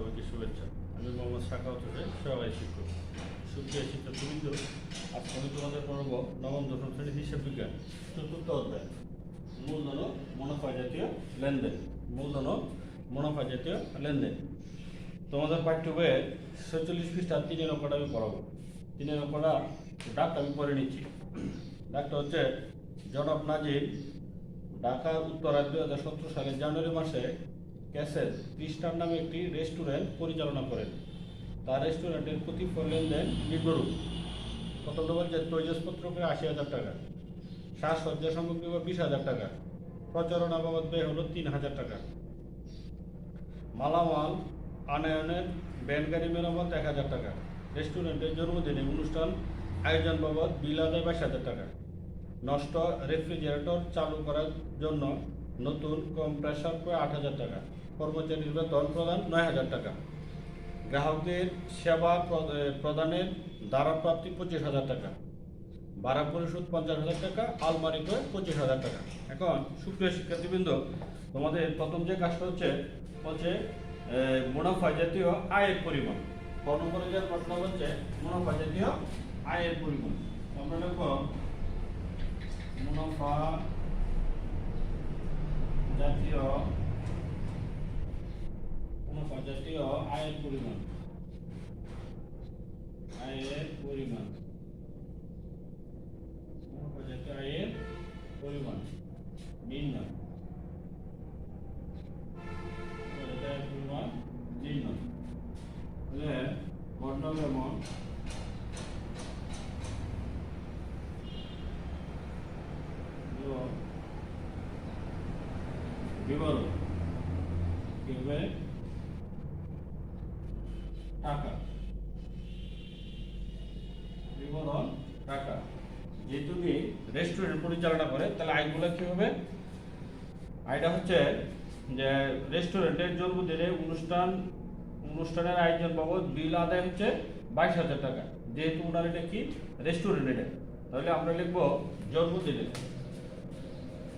সবাইকে শুভেচ্ছা। আমি মোহাম্মদ শাখাউত হোসেন সবাই শিক্ষক। সুপ্রিয় শিক্ষার্থীবৃন্দ আজকে আমি তোমাদের পড়ব নবম, দশম শ্রেণির হিসাব বিজ্ঞান, চতুর্থ অধ্যায়। মূলধন মুনাফা জাতীয় লেনদেন। মূলধন মুনাফা জাতীয় লেনদেন। তোমাদের পাঠ্য বইয়ে ছয়চল্লিশ পৃষ্ঠার তিনের অঙ্কটা আমি পড়াবো। তিনের অঙ্কটা ডাকটা আমি পড়ে নিচ্ছি। ডাকটা হচ্ছে, জনাব নাজির ঢাকা উত্তরা দু হাজার সতেরো সালের জানুয়ারি মাসে ক্যাসেল ক্রিস্টান নামে একটি রেস্টুরেন্ট পরিচালনা করেন। তার রেস্টুরেন্টের প্রতিফল লেনদেন নিম্নরূপ প্রথমটা বলছে তৈজসপত্র করে আশি হাজার টাকা, সাজসজ্জা সামগ্রী বা বিশ হাজার টাকা, প্রচারণা বাবদ ব্যয় হলো তিন হাজার টাকা। মালামাল আনায়নের ব্যান গাড়ি মেরামত এক হাজার টাকা। রেস্টুরেন্টের জন্মদিনে অনুষ্ঠান, আয়োজন বাবদ বিল আদায় বাইশ হাজার টাকা। নষ্ট রেফ্রিজারেটর চালু করার জন্য নতুন কম্প্রেসার করে আট হাজার টাকা। কর্মচারীর বেতন প্রদান নয় হাজার টাকা। গ্রাহকদের সেবা প্র- প্রদানের দ্বারা প্রাপ্তি পঁচিশ হাজার টাকা। ভাড়া পরিশোধ পঞ্চাশ হাজার টাকা, আলমারি করে পঁচিশ হাজার টাকা। এখন সুপ্রিয় শিক্ষার্থীবৃন্দ, তোমাদের প্রথম যে কাজটা হচ্ছে হচ্ছে মুনাফা জাতীয় আয়ের পরিমাণ। ক নম্বরে যে প্রশ্ন হচ্ছে, মুনাফা জাতীয় আয়ের পরিমাণ। আমরা দেখো, মুনাফা জাতীয় জাতীয় আয়ের পরিমাণ। আয়ের পরিমাণ। মুনাফা জাতীয় আয়ের পরিমাণ। নির্ণয় মুনাফা জাতীয় আয়ের পরিমাণ নির্ণয় তাহলে বর্ণ যেমন বিবরণ কীভাবে টাকা। বিবরণ, টাকা। যেহেতু কি রেস্টুরেন্ট পরিচালনা করে, তাহলে আয়গুলো কি হবে? আয়টা হচ্ছে যে রেস্টুরেন্টের জন্মদিনে অনুষ্ঠান, অনুষ্ঠানের আয়োজন বাবদ বিল আদায় হচ্ছে বাইশ হাজার টাকা। যেহেতু ওনার এটা কি? রেস্টুরেন্ট এটা। তাহলে আমরা লিখব জন্মদিনে।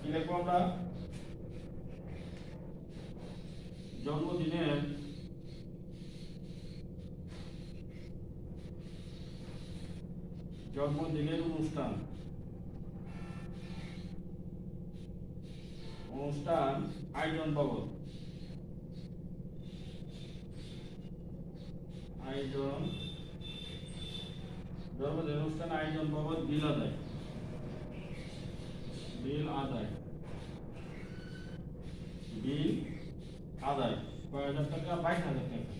কি লিখব আমরা? জন্মদিনের জন্মদিনের অনুষ্ঠান। অনুষ্ঠান আয়োজন বাবদ আয়োজন জন্মদিন অনুষ্ঠান আয়োজন বাবদ বিল আদায়। বিল আদায়। বিল আদায়। কয় হাজার টাকা? বাইশ হাজার টাকা।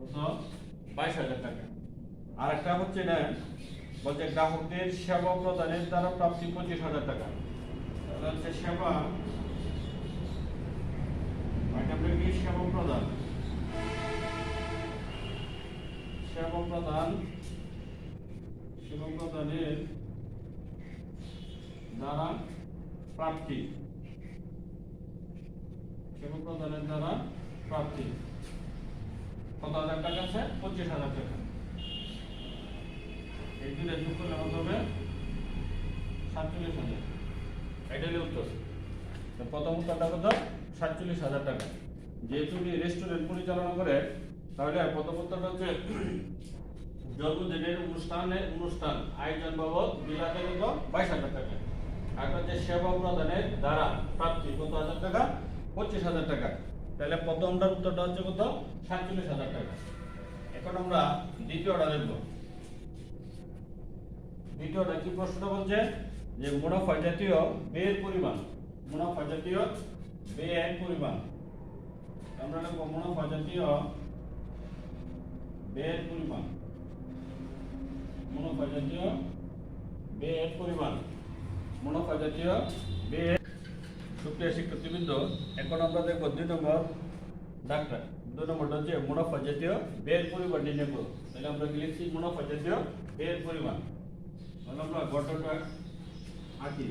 কত? বাইশ হাজার টাকা। আর একটা হচ্ছে না বলছে গ্রাহকদের সেবা প্রদানের দ্বারা প্রাপ্তি পঁচিশ হাজার টাকা। হচ্ছে সেবা এটা সেবা প্রদান। সেবা প্রদান, সেবা প্রদানের দ্বারা প্রাপ্তি। সেবা প্রদানের দ্বারা প্রাপ্তি। কত হাজার টাকা আছে? পঁচিশ হাজার টাকা। এই দুটো যোগ করলে কত হবে সাতচল্লিশ হাজার। এটাই উত্তর। প্রথম উত্তরটা কত? সাতচল্লিশ হাজার টাকা। যেহেতু উনি রেস্টুরেন্ট পরিচালনা করে তাহলে প্রথম উত্তরটা হচ্ছে জন্মদিনের অনুষ্ঠানের অনুষ্ঠান, আয়োজন বাবদ বিলাতে কত? বাইশ হাজার টাকা। আর হচ্ছে সেবা প্রদানের দ্বারা প্রাপ্তি কত হাজার টাকা? পঁচিশ হাজার টাকা। তাহলে প্রথমটার উত্তরটা হচ্ছে কত? সাতচল্লিশ হাজার টাকা। এখন আমরা দ্বিতীয়টা দেখব দ্বিতীয়টা কি প্রশ্নটা বলছে? যে মুনাফা জাতীয় ব্যয়ের পরিমাণ। মুনাফা জাতীয় ব্যয়ের পরিমাণ। আমরা লিখব মুনাফা জাতীয় ব্যয়ের পরিমাণ। মুনাফা জাতীয় ব্যয়ের পরিমাণ। মুনাফা জাতীয় ব্যয়ের সুপ্রিয় শিক্ষার্থীবৃন্দ, এখন আমরা দেখব দুই নম্বর ডাক্তার। দুই নম্বরটা হচ্ছে মুনাফা জাতীয় ব্যয়ের পরিমাণ নির্ণয় করো তাহলে আমরা লিখছি? মুনাফা জাতীয় ব্যয়ের পরিমাণ। আঁকি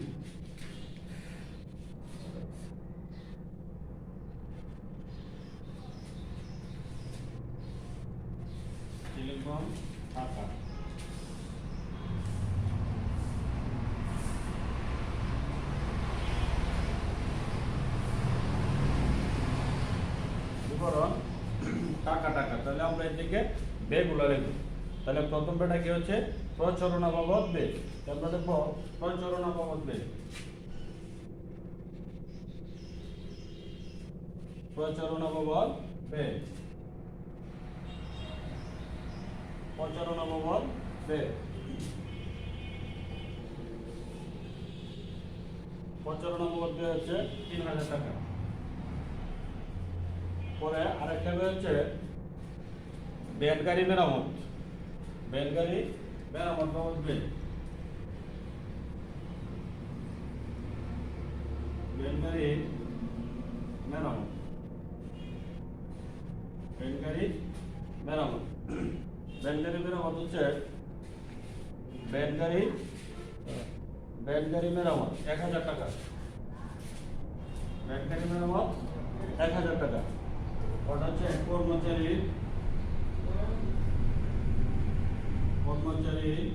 টাকা টাকা। তাহলে আমরা এদিকে ব্যয়গুলো লিখব তাহলে প্রথম বেটা কি হচ্ছে? প্রচলনা বাবদ তো আমরা লিখব প্রচলনা বাবদ ব্যয় প্রচারণা বাবদ ব্যয় প্রচারণা বাবদ ব্যয় প্রচারণা বাবদ ব্যয় হচ্ছে তিন হাজার টাকা। পরে আরেকটা হচ্ছে বেলগাড়ি মেরামত। বেলগাড়ি মেরামত বাবদ ব্যয় বেলগাড়ি মেরামত। বেলগাড়ি মেরামত। বেলগাড়ি মেরামত হচ্ছে বেলগাড়ি বেলগাড়ি মেরামত, এক হাজার টাকা। বেলগাড়ি মেরামত, এক হাজার টাকা। ওটা হচ্ছে কর্মচারী কর্মচারী।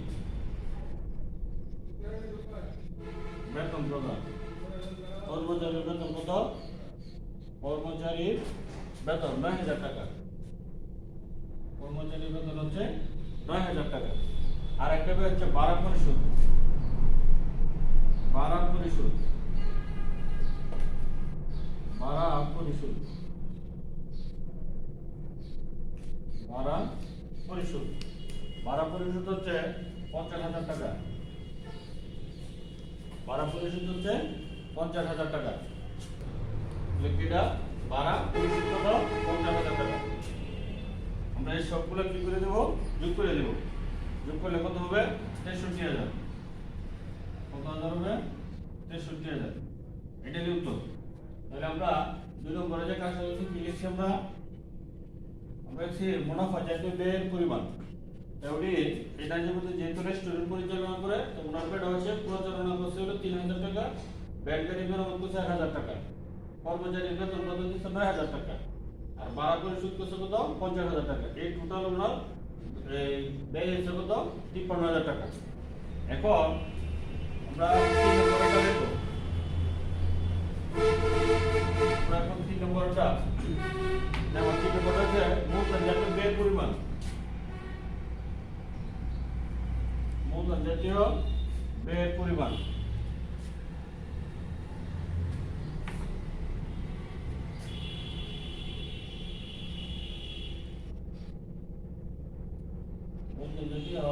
বেতন প্রদান। কর্মচারী বেতন কত? কর্মচারীর বেতন নয় হাজার টাকা। কর্মচারী বেতন হচ্ছে নয় হাজার টাকা। আর একটা হচ্ছে ভাড়া পরিশোধ। ভাড়া পরিশোধ। ভাড়া পরিশোধ। ভাড়া পরিশোধ হচ্ছে পঞ্চাশ হাজার টাকা। ভাড়া পরিশোধ হচ্ছে পঞ্চাশ হাজার টাকা। লিখিটা ভাড়া পরিশোধ কত পঞ্চাশ হাজার টাকা। আমরা এই সবগুলো কি করে দেবো? যোগ করে দেবো। যোগ করলে কত হবে? তেষট্টি হাজার। কত হাজার হবে? তেষট্টি হাজার। এটাই উত্তর। তাহলে আমরা দুই নম্বরে যে কাজটা কি লিখছি আমরা? আমরা লিখছি মুনাফা জাতীয় ব্যয়ের পরিমাণ। যেহেতু রেস্টুরেন্ট পরিচালনা করে, তো হচ্ছে প্রচারণা করছে হলো তিন হাজার টাকা করছে এক হাজার টাকা, কর্মচারী বেতন প্রদান দিচ্ছে নয় হাজার টাকা, আর ভাড়া পঞ্চাশ হাজার টাকা। এই টোটাল ওনার এই ব্যয় হচ্ছে কত? হাজার টাকা। এখন আমরা আমরা এখন তিন নম্বরটা, দেখো তিন হচ্ছে ব্যয়ের পরিমাণ। মূলধন জাতীয় ব্যয়ের পরিমাণ মূলধন জাতীয়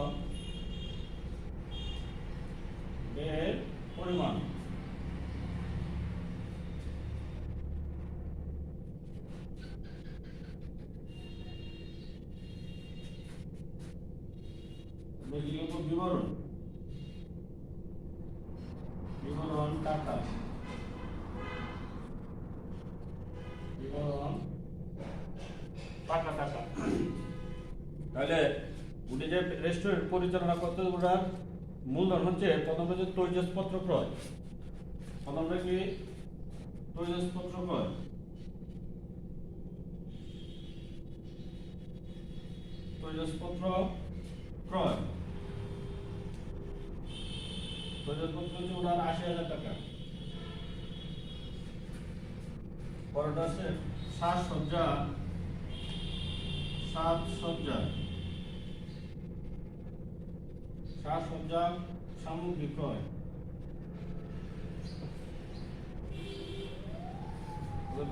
ব্যয়ের পরিমাণ ব্যক্তিগত বিবরণ টাকা তাহলে উনি যে রেস্টুরেন্ট পরিচালনা করতে ওনার মূলধন হচ্ছে প্রথম হচ্ছে তৈজসপত্র ক্রয়। প্রথমটা কি? তৈজসপত্র ক্রয়। তৈজসপত্র ক্রয়। তৈজসপত্র হচ্ছে ওনার আশি হাজার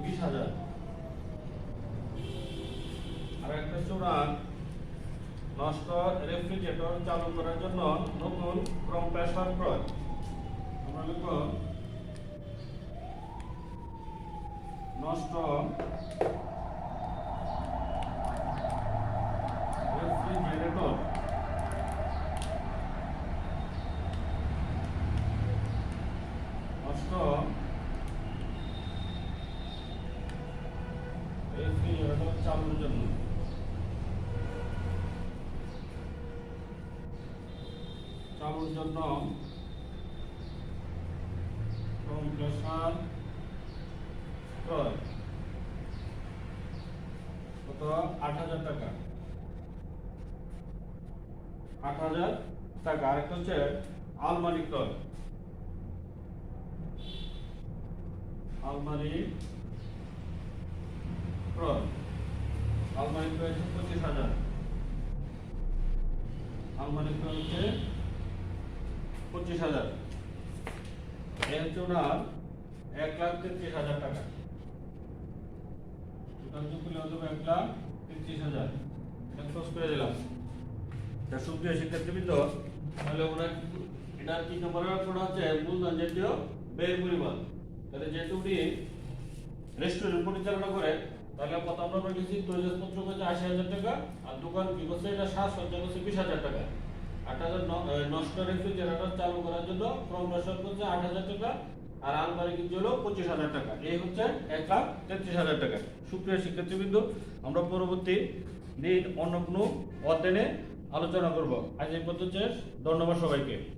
বিশ হাজার। আর একটা চূড়ান নষ্ট রেফ্রিজারেটর চালু করার জন্য নতুন কম্প্রেসর ক্রয় আমরা লিখব নষ্ট রেফ্রিজারেটর নষ্ট রেফ্রিজারেটর চালুর জন্য চালুর জন্য ক্রয় কত আট হাজার টাকা। আট হাজার টাকা। আরেকটা হচ্ছে আলমারি ক্রয় আলমারি ক্রয় আলমারি হচ্ছে পঁচিশ হাজার। আলমারি হচ্ছে পঁচিশ হাজার। হচ্ছে ওনার এক লাখ তেত্রিশ হাজার টাকা। তেত্রিশ হাজার। তাহলে ওনার এটার কি নম্বরের হচ্ছে মূলধন জাতীয় ব্যয়ের পরিমাণ? তাহলে যেহেতু উনি রেস্টুরেন্ট পরিচালনা করে তাহলে আমরা রেখেছি করছে আশি হাজার টাকা, আর দোকান কি করছে? এটা সাজসজ্জা করছে বিশ হাজার টাকা। আট হাজার নষ্ট চালু করার জন্য আট হাজার টাকা। আর পঁচিশ হাজার টাকা। এই হচ্ছে এক তেত্রিশ হাজার টাকা। আমরা পরবর্তী দিন অন্য কোনো অধ্যায়নে আলোচনা করব। আজ এই পর্যন্ত। ধন্যবাদ সবাইকে।